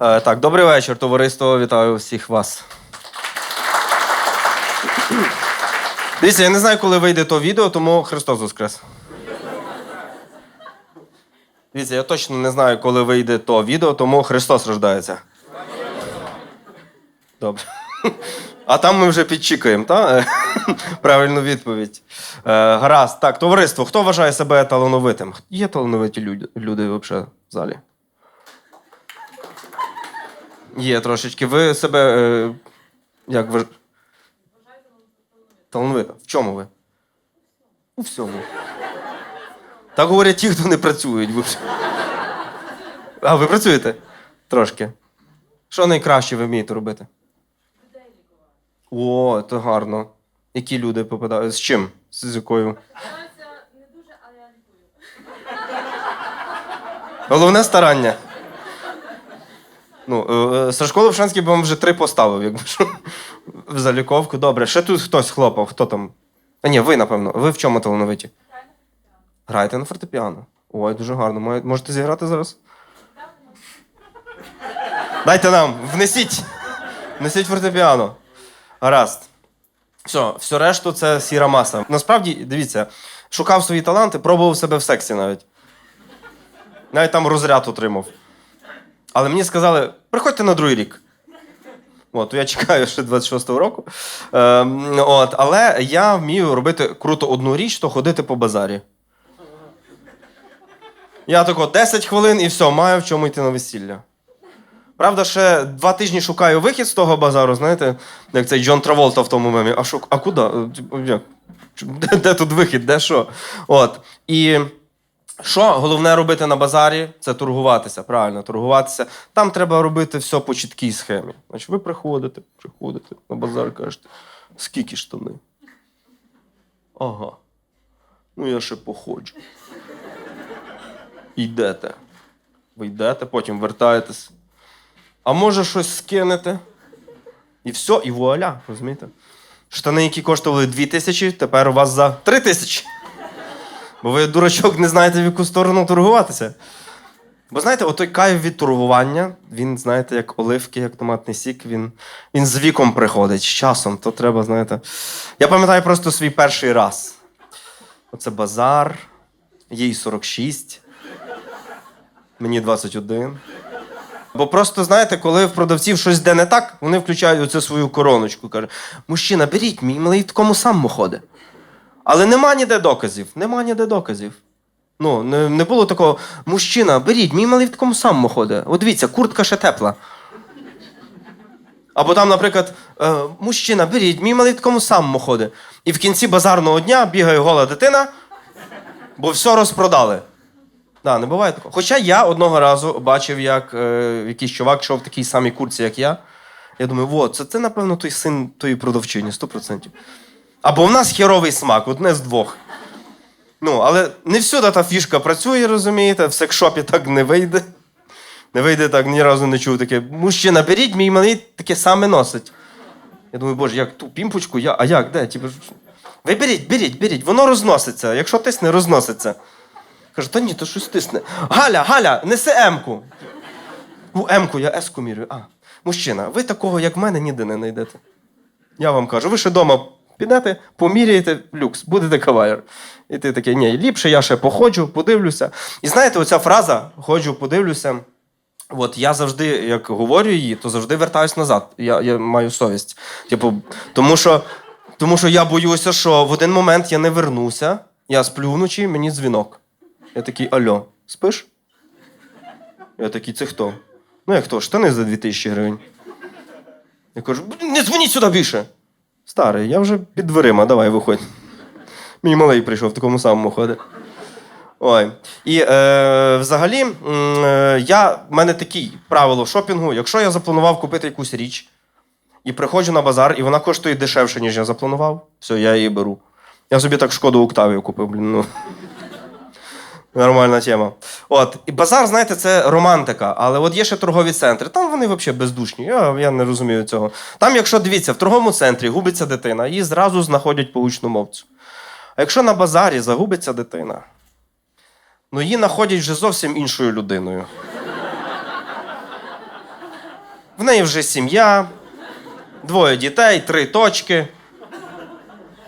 Е, так, добрий вечір, товариство. Вітаю всіх вас. Дивіться, я не знаю, коли вийде то відео, тому Христос Воскрес. Дивіться, я точно не знаю, коли вийде то відео, тому Христос рождається. Добре. А там ми вже підчікаємо, так? Правильну відповідь. Е, гаразд. Так, товариство, хто вважає себе талановитим? Є талановиті люди, люди взагалі в залі? Є трошечки. Ви себе. Е, як ви. Талановита. В чому ви? У всьому. Так говорять ті, хто не працюють. А, ви працюєте? Трошки. Що найкраще ви вмієте робити? О, це гарно. Які люди попадають? З чим? З якою? Головне старання. Ну, е, е, Сашко Левшанський би вам вже три поставив, якби що. В заліковку. Добре. Ще тут хтось хлопав. Хто там? А ні, ви, напевно. Ви в чому талановиті? Граєте на фортепіано. Ой, дуже гарно. Можете зіграти зараз? Дайте нам, внесіть. Внесіть фортепіано. Гаразд. Все, все решту це сіра маса. Насправді, дивіться, шукав свої таланти, пробував себе в сексі навіть. Навіть там розряд отримав. Але мені сказали, приходьте на другий рік. От, я чекаю ще 26-го року. Ем, от, але я вмію робити круто одну річ, то ходити по базарі. Я тако 10 хвилин і все, маю в чому йти на весілля. Правда, ще два тижні шукаю вихід з того базару, знаєте, як цей Джон Траволта в тому мемі. А що, а куди? Е, типу? Де, де тут вихід, де що? От. І що головне робити на базарі? Це торгуватися. Правильно, торгуватися. Там треба робити все по чіткій схемі. Значить, ви приходите, приходите на базар, кажете, скільки штани? Ага. Ну, я ще походжу. Йдете. Ви йдете, потім вертаєтесь. А може щось скинете? І все, і вуаля, розумієте? Штани, які коштували 2 тисячі, тепер у вас за 3 тисячі. Бо ви, дурачок, не знаєте, в яку сторону торгуватися. Бо знаєте, отой кайф від торгування, він, знаєте, як оливки, як томатний сік, він, він з віком приходить, з часом. То треба, знаєте. Я пам'ятаю просто свій перший раз. Оце базар, їй 46, мені 21. Бо просто, знаєте, коли в продавців щось йде не так, вони включають оцю свою короночку. Каже, мужчина, беріть, мій малий в такому самому ходить. Але нема ніде доказів. Нема ніде доказів. Ну, не, не було такого, мужчина, беріть, мій малий в такому самому ходить. От дивіться, куртка ще тепла. Або там, наприклад, е, мужчина, беріть, мій малий в такому самому ходить. І в кінці базарного дня бігає гола дитина, бо все розпродали. Да, не буває такого. Хоча я одного разу бачив, як е, якийсь чувак йшов в такій самій курці, як я. Я думаю, от, це, це, напевно, той син тої продавчині, 100%. Або в нас херовий смак, одне з двох. Ну, але не всюди та фішка працює, розумієте, в секшопі так не вийде. Не вийде так, ні разу не чув таке. Мужчина, беріть, мій малий таке саме носить. Я думаю, боже, як ту пімпочку, я, а як, де? Типу, ви беріть, беріть, беріть, воно розноситься. Якщо тисне, розноситься. Кажу, та ні, то щось тисне. Галя, Галя, неси М-ку. У М-ку, я С-ку мірюю. А, мужчина, ви такого, як в мене, ніде не знайдете. Я вам кажу, ви ще вдома підете, поміряєте люкс, будете кавалер. І ти такий, ні, ліпше я ще походжу, подивлюся. І знаєте, оця фраза ходжу, подивлюся. От я завжди, як говорю її, то завжди вертаюсь назад. Я, я маю совість. Типу, тому що, тому що я боюся, що в один момент я не вернуся, я сплю вночі, мені дзвінок. Я такий, альо, спиш? Я такий, це хто? Ну, як хто? Штани за 2000 гривень. Я кажу, не дзвоніть сюди більше. Старий, я вже під дверима, давай виходь. Мій малий прийшов в такому самому ходить. Ой. І е, взагалі, е, я, в мене таке правило шопінгу. Якщо я запланував купити якусь річ і приходжу на базар, і вона коштує дешевше, ніж я запланував, все, я її беру. Я собі так шкоду Октавію купив, блін. Ну. Нормальна тема. От. І базар, знаєте, це романтика, але от є ще торгові центри. Там вони взагалі бездушні. Я, я не розумію цього. Там, якщо дивіться, в торговому центрі губиться дитина, її зразу знаходять по гучномовцю. А якщо на базарі загубиться дитина, ну її знаходять вже зовсім іншою людиною. В неї вже сім'я, двоє дітей, три точки.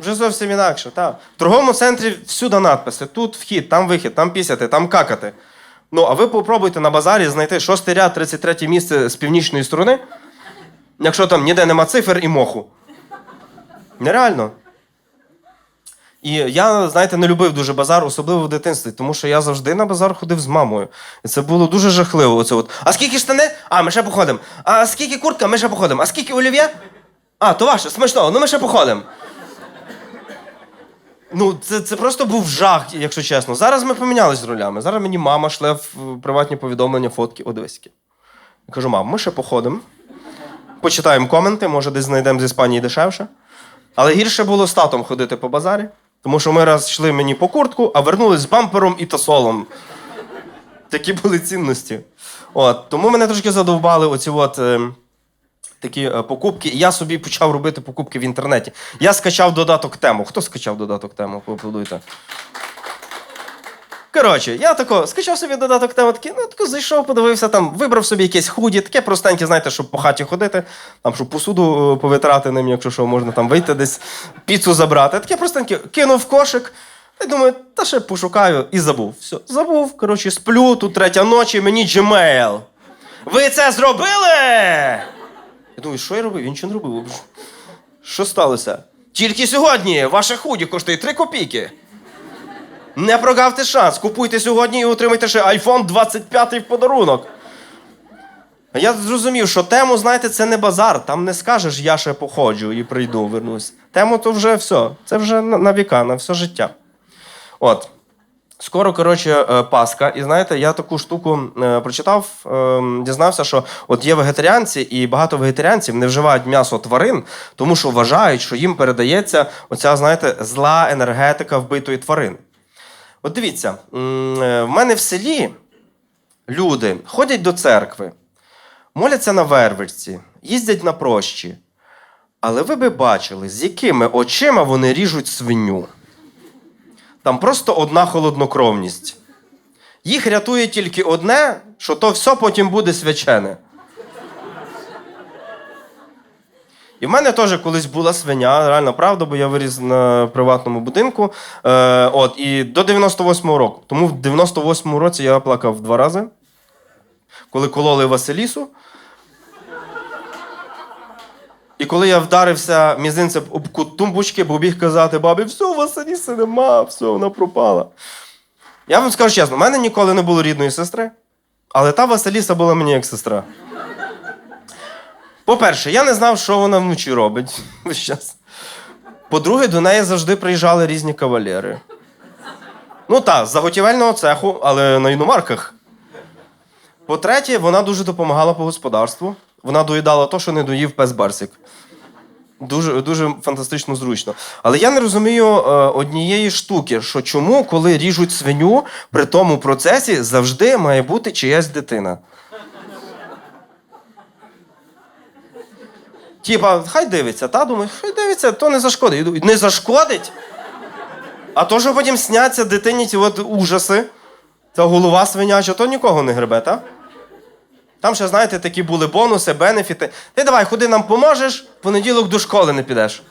Вже зовсім інакше. Так. В торговому центрі всюди надписи: тут вхід, там вихід, там пісяти, там какати. Ну, а ви попробуйте на базарі знайти шостий ряд, 33 місце з північної сторони, якщо там ніде нема цифр і моху. Нереально. І я, знаєте, не любив дуже базар, особливо в дитинстві, тому що я завжди на базар ходив з мамою. І це було дуже жахливо. Оце от. А скільки штани? А, ми ще походимо. А скільки куртка? Ми ще походимо. А скільки олів'є? А, то ваше, смачного, ну ми ще походимо. Ну, це, це просто був жах, якщо чесно. Зараз ми помінялись ролями. Зараз мені мама шле в приватні повідомлення, фотки. О, дивись. які. Я кажу, мам, ми ще походимо. Почитаємо коменти, може, десь знайдемо з Іспанії дешевше. Але гірше було з татом ходити по базарі, тому що ми раз йшли мені по куртку, а вернулись з бампером і тосолом. Такі були цінності. От, тому мене трошки задовбали оці от. Е, Такі е, покупки, і я собі почав робити покупки в інтернеті. Я скачав додаток тему. Хто скачав додаток тему? Поаплодуйте. Коротше, я тако скачав собі додаток тему, такий, ну тако зайшов, подивився там, вибрав собі якесь худі, таке простеньке, знаєте, щоб по хаті ходити, там, щоб посуду е, повитирати ним, якщо що, можна там вийти десь, піцу забрати. Таке простеньке, кинув кошик. І думаю, та ще пошукаю і забув. Все, забув. Коротше, сплю, тут третя ночі, мені Gmail. Ви це зробили? Я думаю, що я робив? Він нічого не робив. Що сталося? Тільки сьогодні ваше худі коштує 3 копійки. Не прогавте шанс. Купуйте сьогодні і отримайте ще iPhone 25 в подарунок. Я зрозумів, що тему, знаєте, це не базар. Там не скажеш, я ще походжу і прийду, вернусь. Тему то вже все. Це вже на, на віка, на все життя. От. Скоро, коротше, е, Пасха, і знаєте, я таку штуку е, прочитав, е, дізнався, що от є вегетаріанці, і багато вегетаріанців не вживають м'ясо тварин, тому що вважають, що їм передається оця, знаєте, зла енергетика вбитої тварини. От дивіться, е, в мене в селі люди ходять до церкви, моляться на вервичці, їздять на прощі. Але ви би бачили, з якими очима вони ріжуть свиню. Там просто одна холоднокровність. Їх рятує тільки одне, що то все потім буде свячене. І в мене теж колись була свиня, реально правда, бо я виріс на приватному будинку. Е, от, і до 98-го року. Тому в 98-му році я плакав два рази, коли кололи Василісу. І коли я вдарився мізинцем об кут тумбочки, бо біг казати бабі, все, Василіси нема, все, вона пропала. Я вам скажу чесно, в мене ніколи не було рідної сестри, але та Василіса була мені як сестра. По-перше, я не знав, що вона вночі робить. По-друге, до неї завжди приїжджали різні кавалери. Ну так, з заготівельного цеху, але на іномарках. По-третє, вона дуже допомагала по господарству. Вона доїдала то, що не доїв пес Барсик. Дуже, дуже фантастично зручно. Але я не розумію е, однієї штуки, що чому, коли ріжуть свиню, при тому процесі завжди має бути чиясь дитина. Типа, хай дивиться, та думаю, хай дивиться, то не зашкодить. Не зашкодить? А то, що потім сняться дитині ці от ужаси, та голова свиняча, то нікого не гребе, так? Там ще, знаєте, такі були бонуси, бенефіти. Ти давай, ходи нам поможеш, в понеділок до школи не підеш.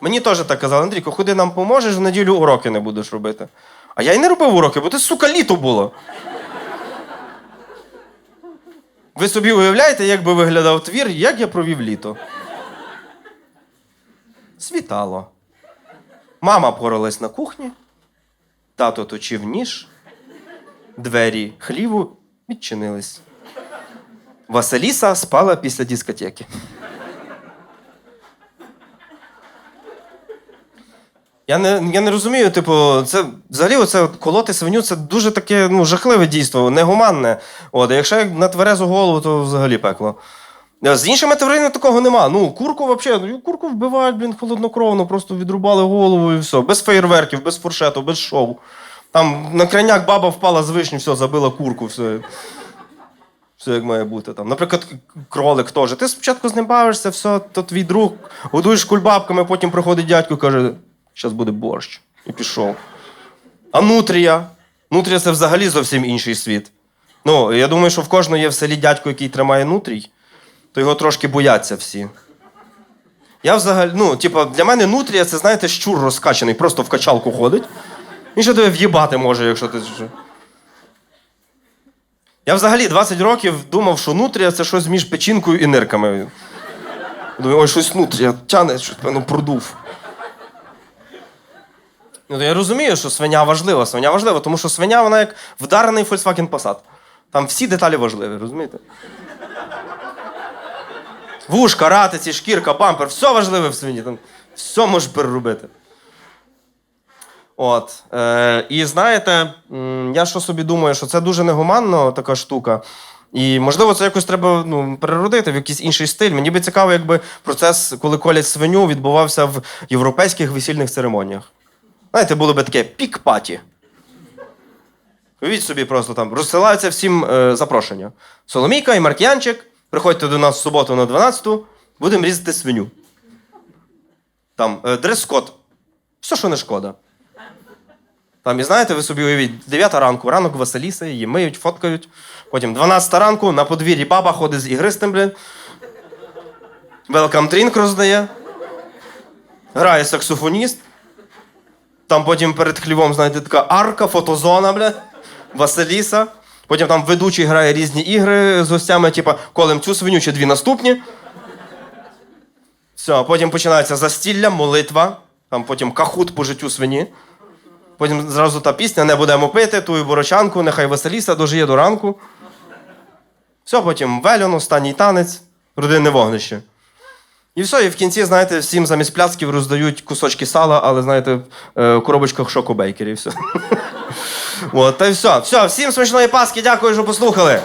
Мені теж так казали, Андрійко, ходи нам поможеш, в неділю уроки не будеш робити. А я й не робив уроки, бо це, сука, літо було. Ви собі уявляєте, як би виглядав твір, як я провів літо? Світало. Мама поралась на кухні, тато точив ніж, двері хліву відчинились. Василіса спала після дискотеки. Я не, я не розумію, типу, це взагалі оце колоти свиню це дуже таке ну, жахливе дійство, негуманне. От, якщо на тверезу голову, то взагалі пекло. Е, З іншими тваринами такого нема. Ну, курку взагалі, ну, курку вбивають, блін, холоднокровно, просто відрубали голову і все. Без феєрверків, без фуршету, без шоу. Там на крайняк баба впала з вишні, все, забила курку, все. Все як має бути. Там. Наприклад, кролик теж. Ти спочатку з ним бавишся, все, то твій друг, годуєш кульбабками, потім приходить дядько каже, зараз буде борщ. І пішов. А нутрія? Нутрія це взагалі зовсім інший світ. Ну, я думаю, що в кожного є в селі дядько, який тримає нутрій, то його трошки бояться всі. Я взагалі, ну, типу, для мене нутрія це, знаєте, щур розкачаний, просто в качалку ходить. Він ще тебе в'їбати може, якщо ти. Я взагалі 20 років думав, що нутрія це щось між печінкою і нирками. Думаю, ой, щось нутрія тяне, щось певно продув. Ну, я розумію, що свиня важлива. Свиня важлива, тому що свиня, вона як вдарений Volkswagen Passat. Там всі деталі важливі, розумієте? Вушка, ратиці, шкірка, бампер, все важливе в свині. Там все можеш переробити. От. Е, і знаєте, я що собі думаю, що це дуже негуманно така штука. І можливо, це якось треба ну, переродити в якийсь інший стиль. Мені би цікаво, якби процес, коли колять свиню, відбувався в європейських весільних церемоніях. Знаєте, було би таке пік-паті. Уявіть собі, просто там розсилаються всім е, запрошення. Соломійка і Марк'янчик, приходьте до нас в суботу на 12-ту, будемо різати свиню. Там е, дрес-код. Все, що не шкода. Там, і знаєте, ви собі уявіть, 9 ранку, ранок Василіси, її миють, фоткають. Потім 12 ранку на подвір'ї баба ходить з ігристим, блін. Welcome drink роздає. Грає саксофоніст. Там потім перед хлівом, знаєте, така арка, фотозона, бля, Василіса. Потім там ведучий грає різні ігри з гостями, типа колем цю свиню чи дві наступні. Все, потім починається застілля, молитва, там потім кахут по життю свині. Потім зразу та пісня не будемо пити, тую борочанку, нехай Василіса дожиє до ранку. Все, потім вельон, останній танець, родинне вогнище. І все, і в кінці, знаєте, всім замість пляцків роздають кусочки сала, але, знаєте, е, в коробочках шокобейкерів. От, та й все. Все, всім смачної паски, дякую, що послухали.